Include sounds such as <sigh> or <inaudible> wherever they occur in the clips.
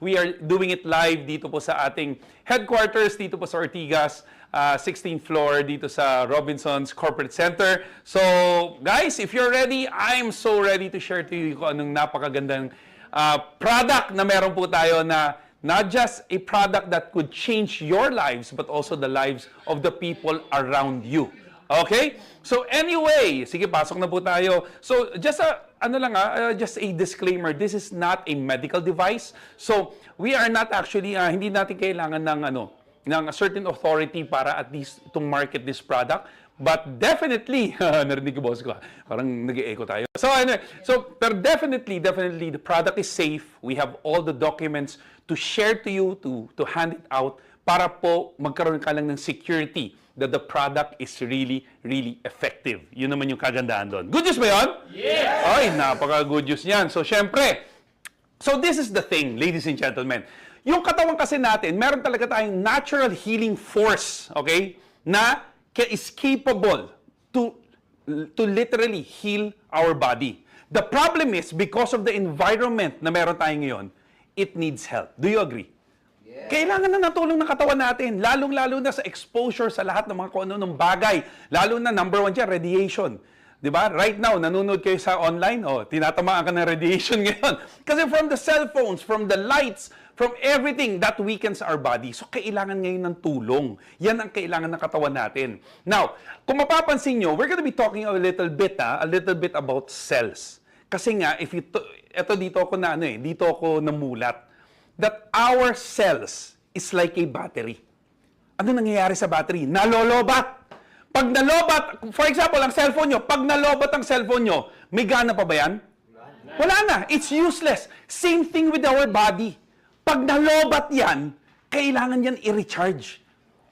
we are doing it live dito po sa ating headquarters, dito po sa Ortigas, uh, 16th floor, dito sa Robinson's Corporate Center. So, guys, if you're ready, I'm so ready to share to you kung anong napakagandang uh, product na meron po tayo na not just a product that could change your lives, but also the lives of the people around you. Okay? So anyway, sige, pasok na po tayo. So just a, ano lang ah, uh, just a disclaimer, this is not a medical device. So we are not actually, ah, hindi natin kailangan ng ano, ng certain authority para at least to market this product. But definitely, <laughs> narinig ko boss ko, ah, parang nag-echo tayo. So, ano, so, pero definitely, definitely, the product is safe. We have all the documents to share to you, to, to hand it out, para po magkaroon ka lang ng security that the product is really, really effective. Yun naman yung kagandahan doon. Good news ba yun? Yes! Ay, napaka-good news niyan. So, syempre, So this is the thing, ladies and gentlemen. Yung katawan kasi natin, meron talaga tayong natural healing force, okay? Na is capable to to literally heal our body. The problem is because of the environment na meron tayo ngayon, it needs help. Do you agree? Kailangan na natulong ng katawan natin, lalong-lalo na sa exposure sa lahat ng mga kung ano ng bagay. Lalo na number one dyan, radiation. 'Di ba? Right now, nanonood kayo sa online, oh, tinatamaan ka ng radiation <laughs> ngayon. Kasi from the cellphones, from the lights, from everything, that weakens our body. So, kailangan ngayon ng tulong. Yan ang kailangan ng katawan natin. Now, kung mapapansin nyo, we're gonna be talking a little bit, ah, a little bit about cells. Kasi nga, if you, to- eto dito ako na ano eh, dito ako namulat, that our cells is like a battery. Ano nangyayari sa battery? Nalolobat. Pag nalobat, for example, ang cellphone nyo, pag nalobat ang cellphone nyo, may gana pa ba yan? Wala na. It's useless. Same thing with our body. Pag nalobat yan, kailangan yan i-recharge.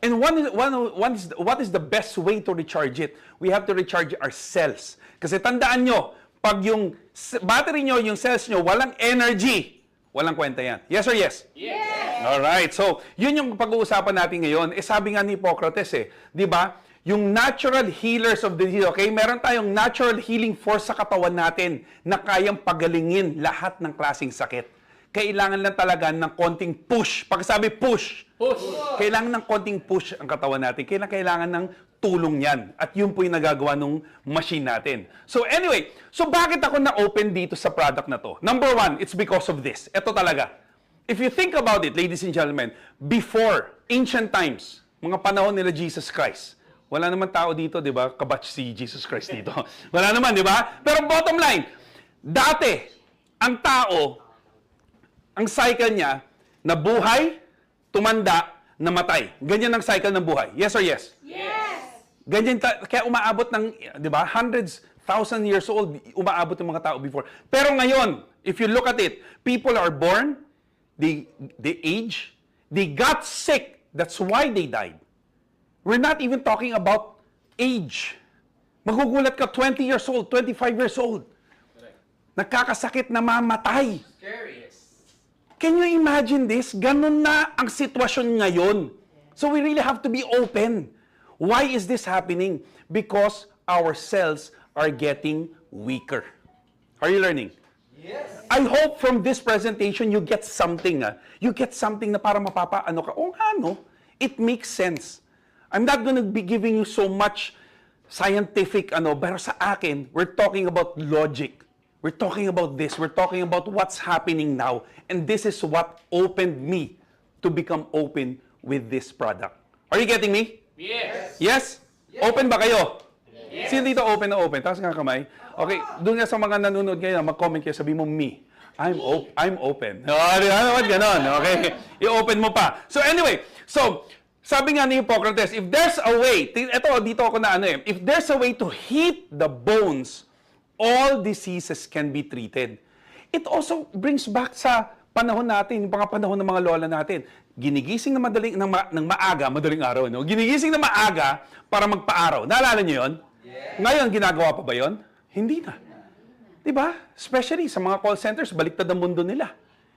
And one, one, one is, what is the best way to recharge it? We have to recharge our cells. Kasi tandaan nyo, pag yung battery nyo, yung cells nyo, walang energy, walang kwenta yan. Yes or yes? Yes! Alright. So, yun yung pag-uusapan natin ngayon. Eh, sabi nga ni Hippocrates eh, di ba? Yung natural healers of the disease, okay? Meron tayong natural healing force sa katawan natin na kayang pagalingin lahat ng klaseng sakit. Kailangan lang talaga ng konting push. Pag sabi push, Push. kailangan ng konting push ang katawan natin. Kailangan, kailangan ng tulong yan. At yun po yung nagagawa ng machine natin. So anyway, so bakit ako na-open dito sa product na to? Number one, it's because of this. Ito talaga. If you think about it, ladies and gentlemen, before, ancient times, mga panahon nila Jesus Christ, wala naman tao dito, di ba? Kabatch si Jesus Christ dito. <laughs> wala naman, di ba? Pero bottom line, dati, ang tao, ang cycle niya, nabuhay, tumanda, namatay. Ganyan ang cycle ng buhay. Yes or yes? Ganyan, ta- kaya umaabot ng, di ba, hundreds, thousand years old, umaabot yung mga tao before. Pero ngayon, if you look at it, people are born, they, they age, they got sick, that's why they died. We're not even talking about age. Magugulat ka, 20 years old, 25 years old. Nagkakasakit na mamatay. Scary. Can you imagine this? Ganun na ang sitwasyon ngayon. So we really have to be open. Why is this happening? Because our cells are getting weaker. Are you learning? Yes. I hope from this presentation you get something. ah. You get something na para mapapaano ka. O nga, no? It makes sense. I'm not gonna be giving you so much scientific ano, pero sa akin, we're talking about logic. We're talking about this. We're talking about what's happening now. And this is what opened me to become open with this product. Are you getting me? Yes. Yes? Open ba kayo? Sino dito open na open? Taas nga kamay. Okay, doon nga sa mga nanonood ngayon, mag-comment kayo, sabi mo, me. I'm, op- I'm open. <laughs> Oh, di ba? Ba't ganon? Okay. I-open mo pa. So anyway, so, sabi nga ni Hippocrates, if there's a way, eto, dito ako na ano eh, if there's a way to heat the bones, all diseases can be treated. It also brings back sa panahon natin, yung mga panahon ng mga lola natin. Ginigising na madaling, ng, ma- ng maaga, madaling araw, no? Ginigising na maaga para magpa-araw. Naalala niyo yon? Ngayon, ginagawa pa ba yon? Hindi na. Di ba? Especially sa mga call centers, baliktad ang mundo nila.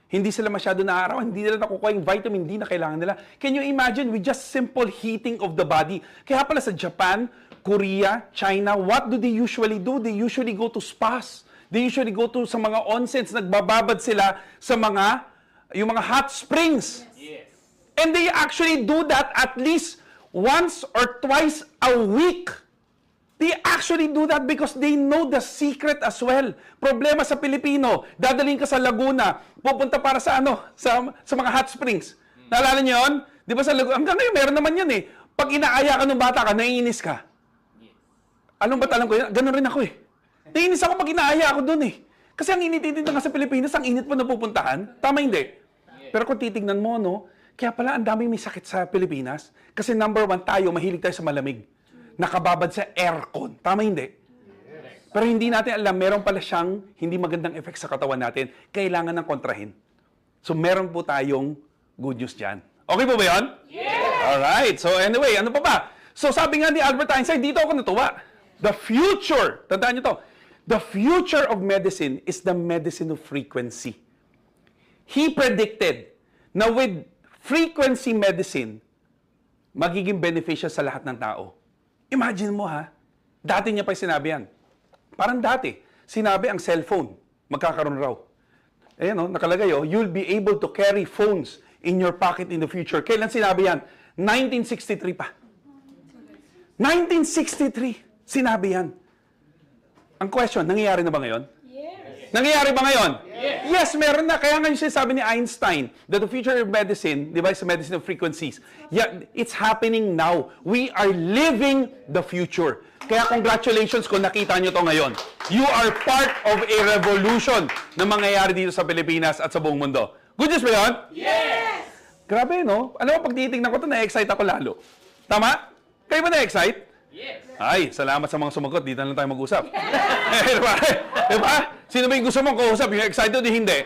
Hindi sila masyado naaraw, hindi nila nakukuha yung vitamin D na kailangan nila. Can you imagine with just simple heating of the body? Kaya pala sa Japan, Korea, China, what do they usually do? They usually go to spas. They usually go to sa mga onsens, nagbababad sila sa mga yung mga hot springs. And they actually do that at least once or twice a week. They actually do that because they know the secret as well. Problema sa Pilipino, dadalhin ka sa Laguna, pupunta para sa ano, sa, sa mga hot springs. Naalala niyo yun? Di ba sa Laguna? Hanggang ngayon, meron naman yan eh. Pag inaaya ka ng bata ka, naiinis ka. Anong ba't alam ko yun? Ganun rin ako eh. Naiinis ako pag inaaya ako dun eh. Kasi ang init-init nga sa Pilipinas, ang init mo na pupuntahan. Tama hindi? Pero kung titignan mo, no, kaya pala ang daming may sakit sa Pilipinas. Kasi number one, tayo, mahilig tayo sa malamig. Nakababad sa aircon. Tama hindi? Pero hindi natin alam, meron pala siyang hindi magandang effect sa katawan natin. Kailangan ng kontrahin. So meron po tayong good news dyan. Okay po ba yun? Yes! Alright. So anyway, ano pa ba? So sabi nga ni Albert Einstein, dito ako natuwa. The future, tandaan nyo to, the future of medicine is the medicine of frequency. He predicted na with frequency medicine, magiging beneficial sa lahat ng tao. Imagine mo ha, dati niya pa sinabi yan. Parang dati, sinabi ang cellphone, magkakaroon raw. Ayan o, nakalagay o, you'll be able to carry phones in your pocket in the future. Kailan sinabi yan? 1963 pa. 1963, sinabi yan. Ang question, nangyayari na ba ngayon? Nangyayari ba ngayon? Yes. Yes, meron na. Kaya nga yung sinasabi ni Einstein that the future of medicine, di ba, is the medicine of frequencies. Yeah, it's happening now. We are living the future. Kaya congratulations kung nakita nyo to ngayon. You are part of a revolution na mangyayari dito sa Pilipinas at sa buong mundo. Good news ba yun? Yes! Grabe, no? Alam mo, pag titignan ko to, na-excite ako lalo. Tama? Kayo ba na-excite? Yes. Ay, salamat sa mga sumagot. Dito na lang tayo mag-usap. <laughs> eh, diba? diba? Sino ba yung gusto mong kausap? Yung excited o hindi?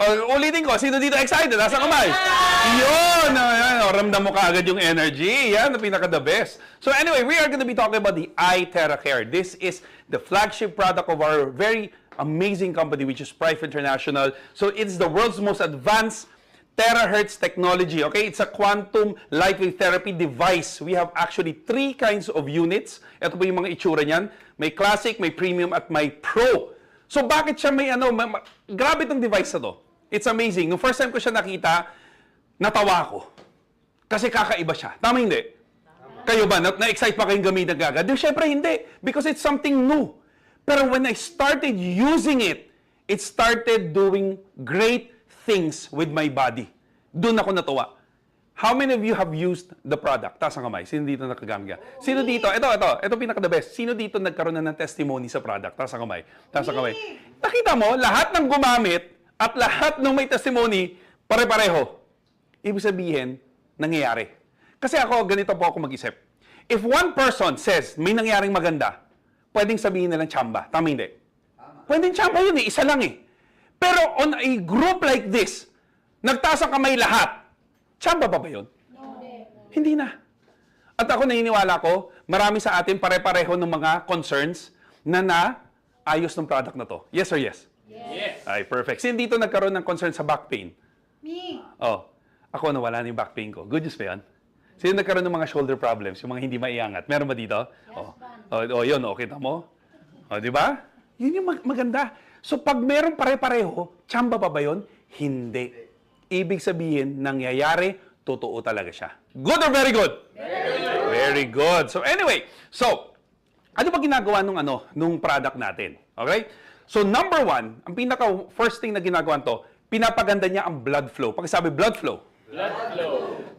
O, ulitin ko, sino dito excited? Nasa kamay? Yun! Ayan, o, ramdam mo kaagad yung energy. Yan, ang pinaka-the best. So anyway, we are going to be talking about the iTerra Care. This is the flagship product of our very amazing company, which is Prife International. So it's the world's most advanced terahertz technology. Okay, it's a quantum light wave therapy device. We have actually three kinds of units. Ito po yung mga itsura niyan. May classic, may premium, at may pro. So bakit siya may ano, ma- ma- grabe itong device na to. It's amazing. Nung first time ko siya nakita, natawa ako. Kasi kakaiba siya. Tama hindi? Kayo ba? Na- Na-excite pa kayong gamitin agad? Di, syempre hindi. Because it's something new. Pero when I started using it, it started doing great things with my body. Doon ako natuwa. How many of you have used the product? Taas ang kamay. Sino dito nakagamit ka? Sino dito? Ito, ito. Ito pinaka-the best. Sino dito nagkaroon na ng testimony sa product? Taas ang kamay. Taas ang kamay. Nakita mo, lahat ng gumamit at lahat ng may testimony, pare-pareho. Ibig sabihin, nangyayari. Kasi ako, ganito po ako mag-isip. If one person says, may nangyaring maganda, pwedeng sabihin nilang tsamba. Tama hindi? Pwedeng tsamba yun eh. Isa lang eh. Pero on a group like this, nagtaas ang kamay lahat, tsamba pa ba yun? Hindi na. At ako naniniwala ko, marami sa atin pare-pareho ng mga concerns na na ayos ng product na to. Yes or yes? Yes. Ay, perfect. Sino dito nagkaroon ng concern sa back pain? Me. Oh, ako nawala na yung back pain ko. Good news ba yan? Sino nagkaroon ng mga shoulder problems, yung mga hindi maiangat? Meron ba dito? oh. oh, oh, yun, okay kita mo? Oh, di ba? Yun yung mag- maganda. So pag meron pare-pareho, tsamba pa ba yun? Hindi. Ibig sabihin, nangyayari, totoo talaga siya. Good or very good? Very good. So anyway, so ano ba ginagawa nung ano, nung product natin? Okay? So number one, ang pinaka first thing na ginagawa to, pinapaganda niya ang blood flow. Pag sabi blood flow,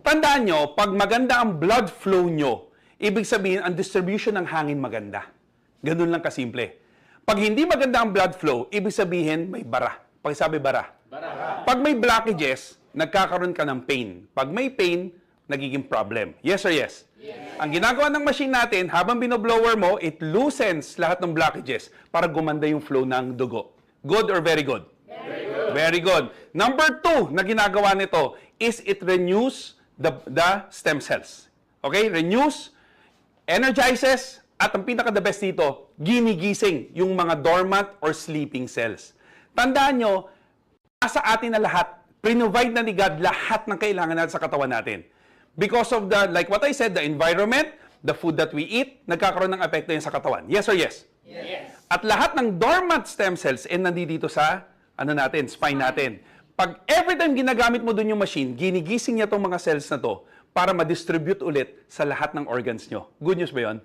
Tandaan nyo, pag maganda ang blood flow nyo, ibig sabihin, ang distribution ng hangin maganda. Ganun lang kasimple. Pag hindi maganda ang blood flow, ibig sabihin, may bara. Pag sabi bara. Pag may blockages, nagkakaroon ka ng pain. Pag may pain, nagiging problem. Yes or yes? Ang ginagawa ng machine natin, habang binoblower mo, it loosens lahat ng blockages para gumanda yung flow ng dugo. Good or very good? Very good. Number two na ginagawa nito is it renews the, the stem cells. Okay? Renews, energizes, at ang pinaka-the best dito, ginigising yung mga dormant or sleeping cells. Tandaan nyo, sa atin na lahat, provide na ni God lahat ng kailangan natin sa katawan natin. Because of the, like what I said, the environment, the food that we eat, nagkakaroon ng epekto yan sa katawan. Yes or yes? At lahat ng dormant stem cells ay nandito sa ano natin, spine natin. Pag every time ginagamit mo dun yung machine, ginigising niya tong mga cells na to para ma-distribute ulit sa lahat ng organs nyo. Good news ba yun?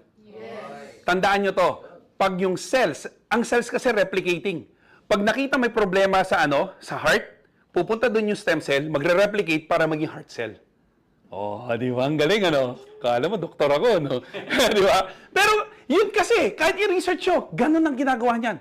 Tandaan nyo to, pag yung cells, ang cells kasi replicating. Pag nakita may problema sa ano, sa heart, pupunta doon yung stem cell, magre-replicate para maging heart cell. Oh, di ba? Ang galing, ano? Kala mo, doktor ako, no? <laughs> di ba? Pero, yun kasi, kahit i-research nyo, ganun ang ginagawa niyan.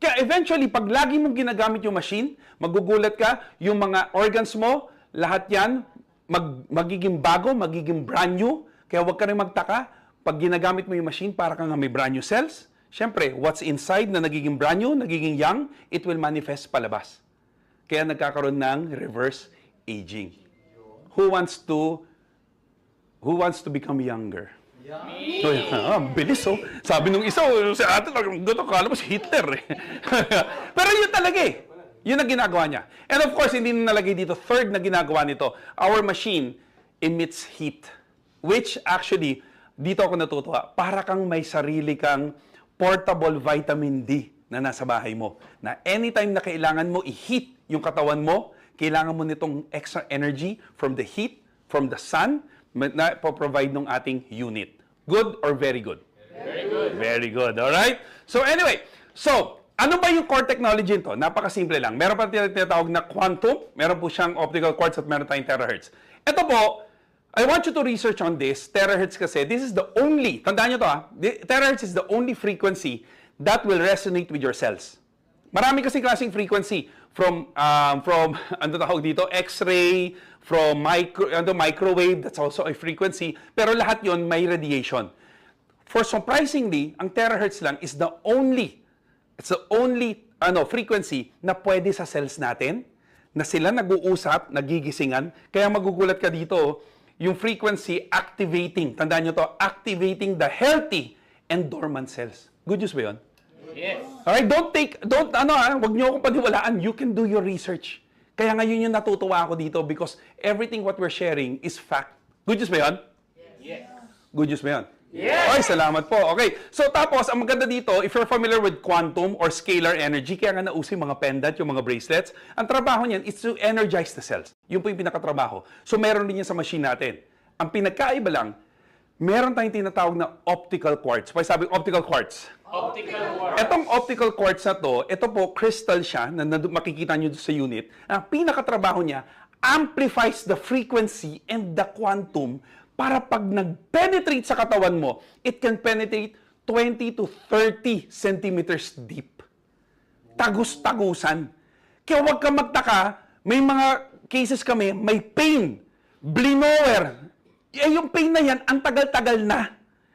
Kaya eventually, pag lagi mong ginagamit yung machine, magugulat ka, yung mga organs mo, lahat yan, mag, magiging bago, magiging brand new. Kaya huwag ka rin magtaka, pag ginagamit mo yung machine, para kang may brand new cells. Siyempre, what's inside na nagiging brand new, nagiging young, it will manifest palabas. Kaya nagkakaroon ng reverse aging. Who wants to who wants to become younger? So, <laughs> ah, bilis oh. Sabi nung isa, oh, si ate, gano'n, kala mo si Hitler eh. <laughs> Pero yun talaga eh. Yun ang ginagawa niya. And of course, hindi na nalagay dito, third na ginagawa nito, our machine emits heat. Which actually, dito ako natutuwa, para kang may sarili kang portable vitamin D na nasa bahay mo. Na anytime na kailangan mo i-heat yung katawan mo, kailangan mo nitong extra energy from the heat, from the sun, na provide ng ating unit. Good or very good? Very good. Very good. All right? So anyway, so ano ba yung core technology nito? Napakasimple lang. Meron pa tin- tinatawag na quantum, meron po siyang optical quartz at meron tayong terahertz. Ito po, I want you to research on this. Terahertz kasi, this is the only, tandaan nyo to the- terahertz is the only frequency that will resonate with your cells. Marami kasi klaseng frequency from um, from <laughs> ano tawag dito X-ray, from micro ano microwave, that's also a frequency, pero lahat 'yon may radiation. For surprisingly, ang terahertz lang is the only it's the only ano frequency na pwede sa cells natin na sila nag-uusap, nagigisingan. Kaya magugulat ka dito, yung frequency activating, tandaan nyo to, activating the healthy and dormant cells. Good news ba yun? Alright, don't take, don't, ano ah, wag niyo akong paniwalaan. You can do your research. Kaya ngayon yung natutuwa ako dito because everything what we're sharing is fact. Good news ba yun? Yes. Good news ba yun? Yes! Okay, salamat po. Okay, so tapos, ang maganda dito, if you're familiar with quantum or scalar energy, kaya nga nauso yung mga pendant, yung mga bracelets, ang trabaho niyan is to energize the cells. Yun po yung pinakatrabaho. So meron din yan sa machine natin. Ang pinagkaiba lang, meron tayong tinatawag na optical quartz. Pwede sabi optical quartz. Etong optical quartz na to, ito po, crystal siya, na, na makikita nyo sa unit. Ang pinakatrabaho niya, amplifies the frequency and the quantum para pag nag-penetrate sa katawan mo, it can penetrate 20 to 30 centimeters deep. Tagus-tagusan. Kaya huwag kang magtaka, may mga cases kami, may pain, blinower. Eh, yung pain na yan, ang tagal-tagal na.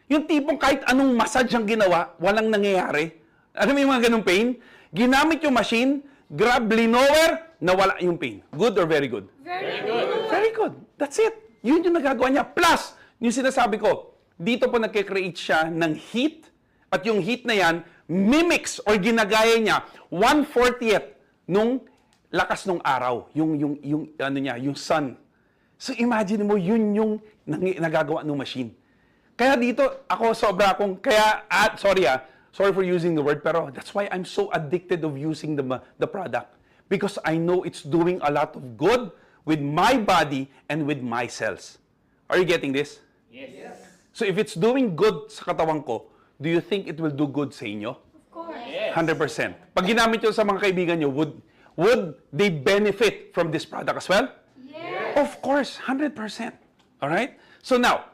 Yung tipong kahit anong massage ang ginawa, walang nangyayari. Ano mo yung mga ganong pain? Ginamit yung machine, grab blinower, nawala yung pain. Good or very good? Very good. Very good. That's it. Yun yung nagagawa niya. Plus, yung sinasabi ko, dito po nagkikreate siya ng heat at yung heat na yan, mimics or ginagaya niya 1/40th nung lakas ng araw, yung yung yung ano niya, yung sun. So imagine mo yun yung nagagawa ng machine. Kaya dito ako sobra akong kaya ah, sorry ah, sorry for using the word pero that's why I'm so addicted of using the the product because I know it's doing a lot of good with my body and with my cells. Are you getting this? Yes. So if it's doing good sa katawan ko, do you think it will do good sa inyo? Of course. 100%. Pag ginamit yun sa mga kaibigan nyo, would, would they benefit from this product as well? Yes. Of course, 100%. All right? So now,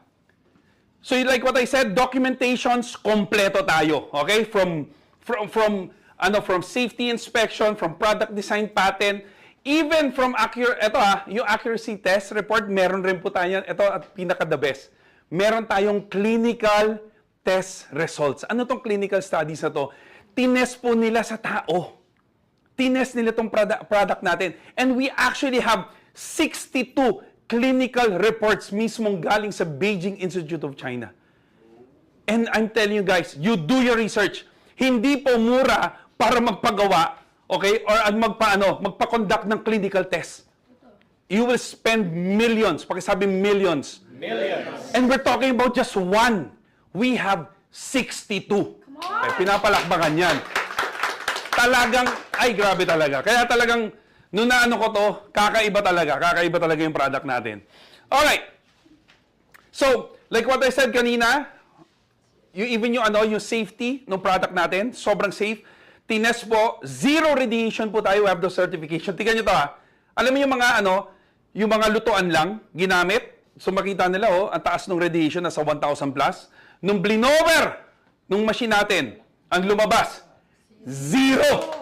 so like what I said, documentations kompleto tayo, okay? From from from ano from safety inspection, from product design patent, even from accurate ito ah, yung accuracy test report, meron rin po tayo ito at pinaka the best. Meron tayong clinical test results. Ano tong clinical studies na to? Tinest po nila sa tao tinest nila itong product, product natin. And we actually have 62 clinical reports mismong galing sa Beijing Institute of China. And I'm telling you guys, you do your research. Hindi po mura para magpagawa, okay? Or ang magpaano, magpa-conduct ng clinical test. You will spend millions. Pakisabi millions. Millions. And we're talking about just one. We have 62. Come on. Eh, pinapalakbakan yan. Talagang, ay grabe talaga. Kaya talagang, Nung naano ko to, kakaiba talaga. Kakaiba talaga yung product natin. Alright. So, like what I said kanina, yung even yung ano, yung safety ng product natin, sobrang safe. Tines po, zero radiation po tayo, we have the certification. Tingnan nyo to ha. Alam mo yung mga ano, yung mga lutuan lang, ginamit. So makita nila oh, ang taas ng radiation, nasa 1,000 plus. Nung blinover, nung machine natin, ang lumabas, zero.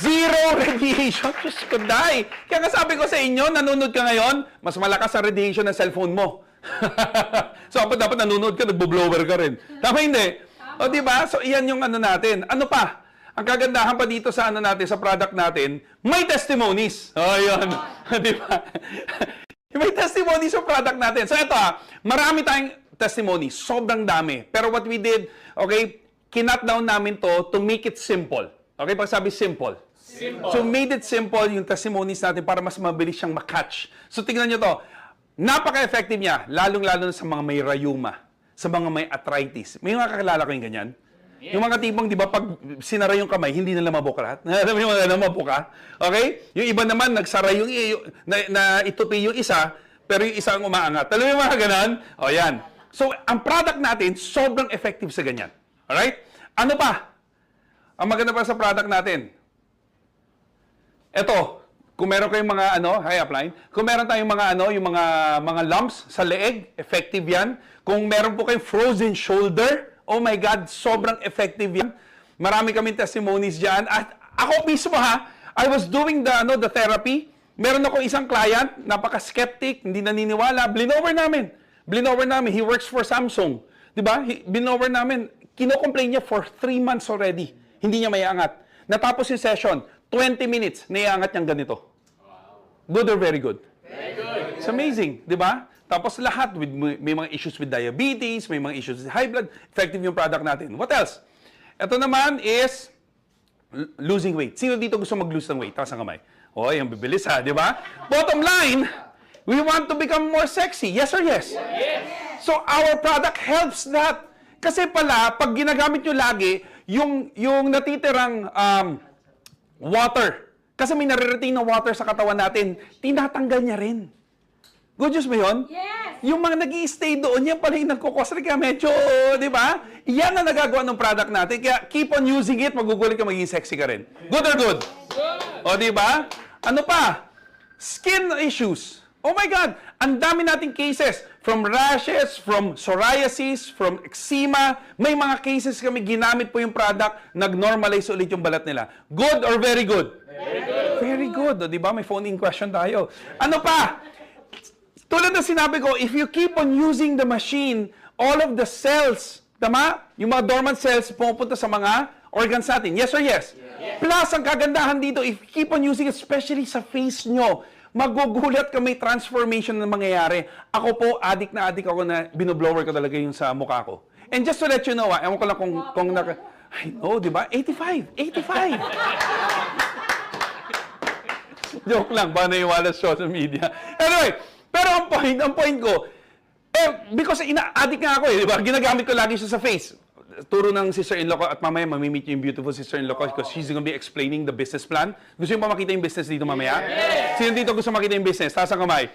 Zero radiation. <laughs> Diyos ko, die. Kaya nga sabi ko sa inyo, nanonood ka ngayon, mas malakas ang radiation ng cellphone mo. <laughs> so, dapat, dapat nanonood ka, nagbo-blower ka rin. Tama hindi? O, di ba? So, iyan yung ano natin. Ano pa? Ang kagandahan pa dito sa ano natin, sa product natin, may testimonies. O, yun. <laughs> di ba? <laughs> may testimonies sa product natin. So, ito ah, marami tayong testimony. Sobrang dami. Pero what we did, okay, kinat down namin to to make it simple. Okay, pag sabi simple. Simple. So made it simple yung testimonies natin para mas mabilis siyang makatch. So tingnan nyo to. Napaka-effective niya, lalong-lalo na sa mga may rayuma, sa mga may arthritis. May mga kakilala ko yung ganyan. Yung mga tipong, di ba, pag sinara yung kamay, hindi nila mabuka lahat. <laughs> Alam mo yung mga mabuka? Okay? Yung iba naman, nagsara yung, yung na, na itupi yung isa, pero yung isa ang umaangat. Alam mo yung mga ganon? O yan. So, ang product natin, sobrang effective sa ganyan. Alright? Ano pa? Ang maganda pa sa product natin, Eto, kung meron kayong mga ano, hi upline, kung meron tayong mga ano, yung mga mga lumps sa leeg, effective 'yan. Kung meron po kayong frozen shoulder, oh my god, sobrang effective 'yan. Marami kaming testimonies diyan. At ako mismo ha, I was doing the ano, the therapy. Meron ako isang client, napaka-skeptic, hindi naniniwala. Blinover namin. Blinover namin. He works for Samsung. 'Di ba? Blinover namin. Kino-complain niya for three months already. Hindi niya maiangat. Natapos yung session, 20 minutes, naiangat niyang ganito. Good or very good? Very good. It's amazing, di ba? Tapos lahat, with, may mga issues with diabetes, may mga issues with high blood, effective yung product natin. What else? Ito naman is losing weight. Sino dito gusto mag-lose ng weight? Taas ang kamay. O, yung bibilis ha, di ba? Bottom line, we want to become more sexy. Yes or yes? Yes. So our product helps that. Kasi pala, pag ginagamit nyo lagi, yung, yung natitirang um, water, kasi may nare-retain na water sa katawan natin, tinatanggal niya rin. Good news ba yun? Yes! Yung mga nag stay doon, yan pala yung nagkukos. Kaya medyo, di ba? Yan ang nagagawa ng product natin. Kaya keep on using it, magugulit ka, magiging sexy ka rin. Good or good? Good. O, di ba? Ano pa? Skin issues. Oh my God! Ang dami nating cases. From rashes, from psoriasis, from eczema. May mga cases kami ginamit po yung product, nag-normalize ulit yung balat nila. Good or very good? Very good. Very good. O, di ba? May phone-in question tayo. Ano pa? Tulad ng sinabi ko, if you keep on using the machine, all of the cells, tama? Yung mga dormant cells pumupunta sa mga organs natin. Yes or yes? Plus, ang kagandahan dito, if you keep on using it, especially sa face nyo, magugulat ka may transformation na mangyayari. Ako po, addict na addict ako na binoblower ko talaga yung sa mukha ko. And just to let you know, ah, ewan ko lang kung, kung naka... I know, di ba? 85! 85! <laughs> Joke lang, ba naiwala sa social media. Anyway, pero ang point, ang point ko, eh, because ina-addict nga ako eh, di ba? Ginagamit ko lagi siya sa face. Turo ng sister-in-law ko at mamaya mamimit yung beautiful sister-in-law ko because she's gonna be explaining the business plan. Gusto yung pa makita yung business dito mamaya? Sino dito gusto makita yung business? Taas ang kamay.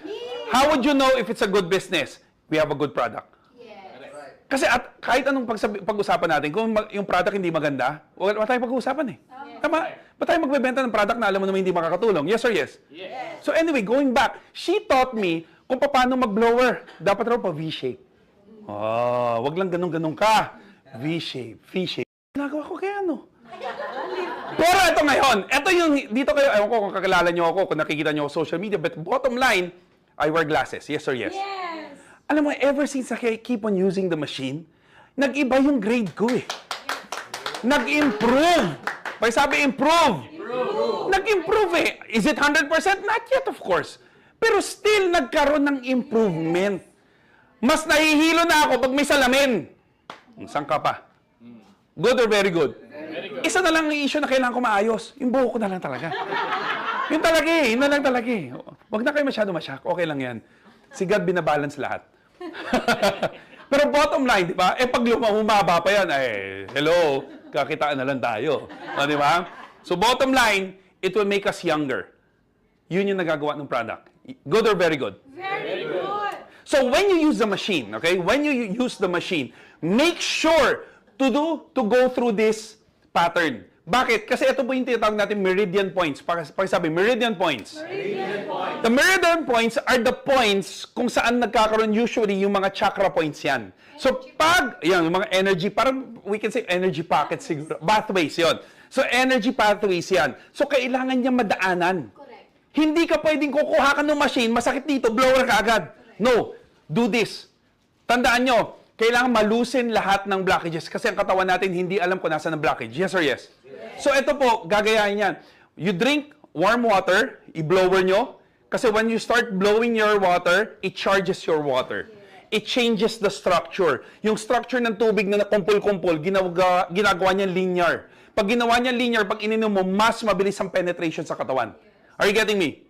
How would you know if it's a good business? We have a good product. Kasi at kahit anong pagsabi, pag-usapan natin, kung mag- yung product hindi maganda, wala, wala tayong pag-uusapan eh. Tama? Ba't tayo magbebenta ng product na alam mo naman hindi makakatulong? Yes or yes? Yes. So anyway, going back, she taught me kung paano mag-blower. Dapat raw pa V-shape. Oh, wag lang ganun-ganun ka. V-shape, V-shape. Ginagawa ko kaya ano? Pero ito ngayon, ito yung, dito kayo, ewan ko kung kakilala nyo ako, kung nakikita nyo ako social media, but bottom line, I wear glasses. Yes or yes? Yes! Alam mo, ever since I keep on using the machine, nag-iba yung grade ko eh. Nag-improve. Pag sabi improve, nag-improve eh. Is it 100%? Not yet, of course. Pero still, nagkaroon ng improvement. Mas nahihilo na ako pag may salamin. Saan ka pa? Good or very good? Very good. Isa na lang ang issue na kailangan ko maayos. Yung buhok ko na lang talaga. yun talaga eh. Yun na lang talaga eh. Huwag na kayo masyado masyak. Okay lang yan. Si God binabalance lahat. <laughs> Pero bottom line, di ba? Eh pag luma- humaba pa yan, eh, hello, kakitaan na lang tayo. O, di ba? So bottom line, it will make us younger. Yun yung nagagawa ng product. Good or very good? Very good. So when you use the machine, okay, when you use the machine, make sure to do to go through this pattern. Bakit? Kasi ito po yung tinatawag natin meridian points. Pag, pag sabi, meridian points. Meridian point. The meridian points are the points kung saan nagkakaroon usually yung mga chakra points yan. So pag, yan, yung mga energy, parang we can say energy pockets siguro. Pathways yon. So energy pathways yan. So kailangan niya madaanan. Correct. Hindi ka pwedeng kukuha ka ng machine, masakit dito, blower ka agad. No, do this. Tandaan nyo, kailangan malusin lahat ng blockages kasi ang katawan natin hindi alam kung nasa ng blockage. Yes or yes? So ito po, gagayahin yan. You drink warm water, i-blower nyo, kasi when you start blowing your water, it charges your water. It changes the structure. Yung structure ng tubig na nakumpul-kumpul, ginagawa, ginagawa niya linear. Pag ginawa niya linear, pag ininom mo, mas mabilis ang penetration sa katawan. Are you getting me?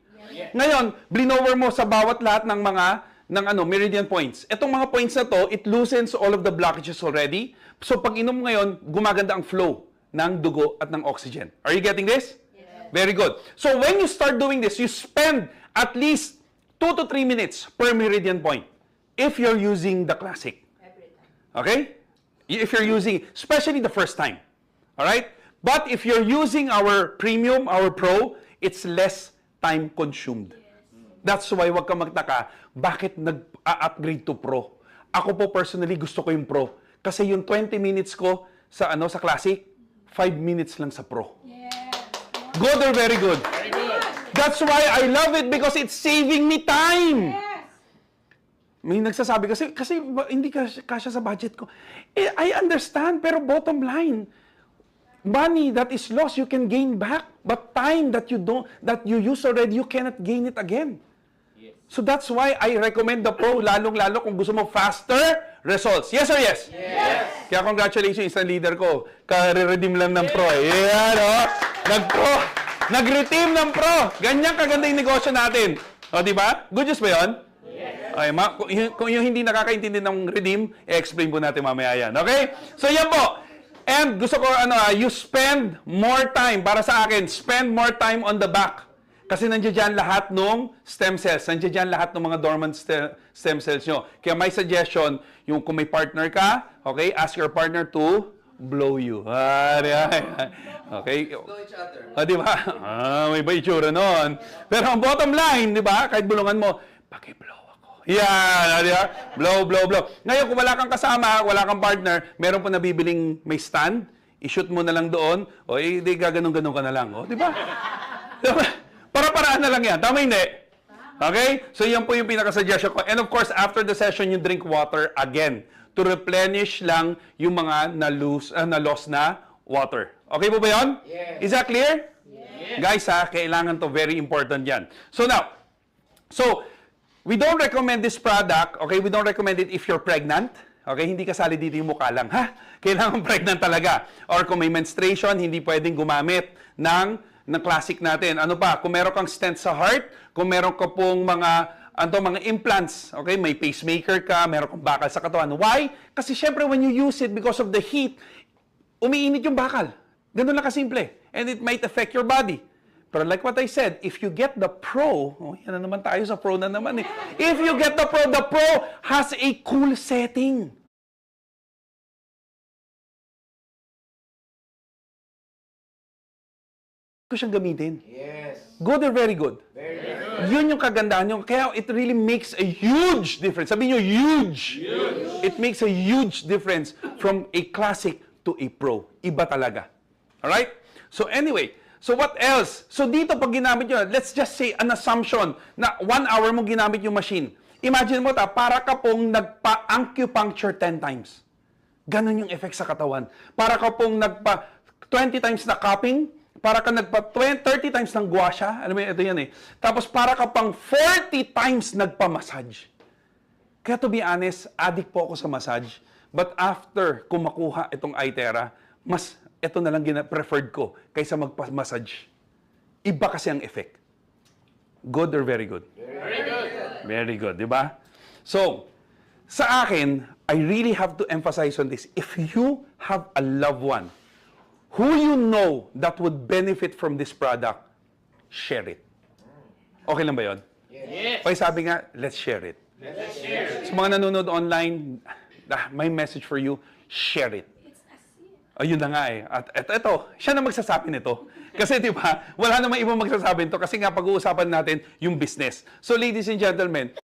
Ngayon, blinover mo sa bawat lahat ng mga ng ano, meridian points. Etong mga points na to, it loosens all of the blockages already. So pag inom mo ngayon, gumaganda ang flow ng dugo at ng oxygen. Are you getting this? Very good. So when you start doing this, you spend at least 2 to 3 minutes per meridian point if you're using the classic. Okay? If you're using, especially the first time. All right? But if you're using our premium, our pro, it's less time consumed. That's why wag ka magtaka, bakit nag-upgrade to pro? Ako po personally gusto ko yung pro. Kasi yung 20 minutes ko sa ano sa classic, 5 minutes lang sa pro. Yes. Good or very good? Very good. That's why I love it because it's saving me time. Yes. May nagsasabi kasi kasi hindi ka kasya sa budget ko. Eh, I understand pero bottom line money that is lost you can gain back but time that you don't that you use already you cannot gain it again. So that's why I recommend the Pro lalong-lalo kung gusto mo faster results. Yes or yes? Yes. Kaya congratulations sa leader ko. Kare-redeem lang ng Pro. eh. Yan, oh. Nag-Pro. Nag-redeem ng Pro. Ganyan kaganda yung negosyo natin. O, di ba? Good news ba yun? Okay, ma- kung, yung, kung yung hindi nakakaintindi ng redeem, i-explain po natin mamaya yan. Okay? So yan po. And gusto ko, ano, ah, you spend more time, para sa akin, spend more time on the back. Kasi nandiyan dyan lahat ng stem cells. Nandiyan dyan lahat ng mga dormant ste- stem cells nyo. Kaya my suggestion, yung kung may partner ka, okay, ask your partner to blow you. <laughs> Ah? Okay? Know each other. Ah, di ba? Ah, may ba itsura nun? Pero ang bottom line, di ba? Kahit bulungan mo, paki-blow ako. Yan, ah, di ba? Blow, blow, blow. Ngayon, kung wala kang kasama, wala kang partner, meron po nabibiling may stand, i-shoot mo na lang doon, o eh, di gaganong-ganon ka na lang. O, di ba? Di ba? Para-paraan na lang yan. Tama hindi? Okay? So, yan po yung pinaka-suggestion ko. And of course, after the session, you drink water again to replenish lang yung mga na-lose, uh, na-lost na water. Okay po ba yun? Yes. Is that clear? Guys, ha, kailangan to very important yan. So now, so, we don't recommend this product, okay? We don't recommend it if you're pregnant. Okay, hindi kasali dito yung mukha lang, ha? Kailangan <laughs> pregnant talaga. Or kung may menstruation, hindi pwedeng gumamit ng ng classic natin. Ano pa? Kung meron kang stent sa heart, kung meron ka pong mga ano mga implants, okay? May pacemaker ka, meron kang bakal sa katawan. Why? Kasi syempre when you use it because of the heat, umiinit yung bakal. Ganun lang kasimple. And it might affect your body. Pero like what I said, if you get the Pro, oh, yan na naman tayo sa Pro na naman eh. If you get the Pro, the Pro has a cool setting. Ko siyang gamitin. Yes. Good or very good? Very good. Yun yung kagandahan nyo. Kaya it really makes a huge difference. Sabihin nyo, huge. It makes a huge difference from a classic to a pro. Iba talaga. Alright? So anyway, so what else? So dito pag ginamit nyo, let's just say an assumption na one hour mo ginamit yung machine. Imagine mo ta, para ka pong nagpa-acupuncture 10 times. Ganon yung effect sa katawan. Para ka pong nagpa 20 times na cupping, para ka nagpa 20, 30 times ng gua siya. Alam mo, ito yan eh. Tapos para ka pang 40 times nagpa-massage. Kaya to be honest, addict po ako sa massage. But after ko makuha itong iTera, mas ito na lang preferred ko kaysa magpa-massage. Iba kasi ang effect. Good or very good? Very good. Very good, di ba? So, sa akin, I really have to emphasize on this. If you have a loved one who you know that would benefit from this product, share it. Okay lang ba yon? Yes. Okay, sabi nga, let's share it. Let's share. Sa mga nanonood online, ah, my message for you, share it. Ayun na nga eh. At, at ito, siya na magsasabi nito. Kasi di ba, wala namang ibang magsasabi nito kasi nga pag-uusapan natin yung business. So ladies and gentlemen,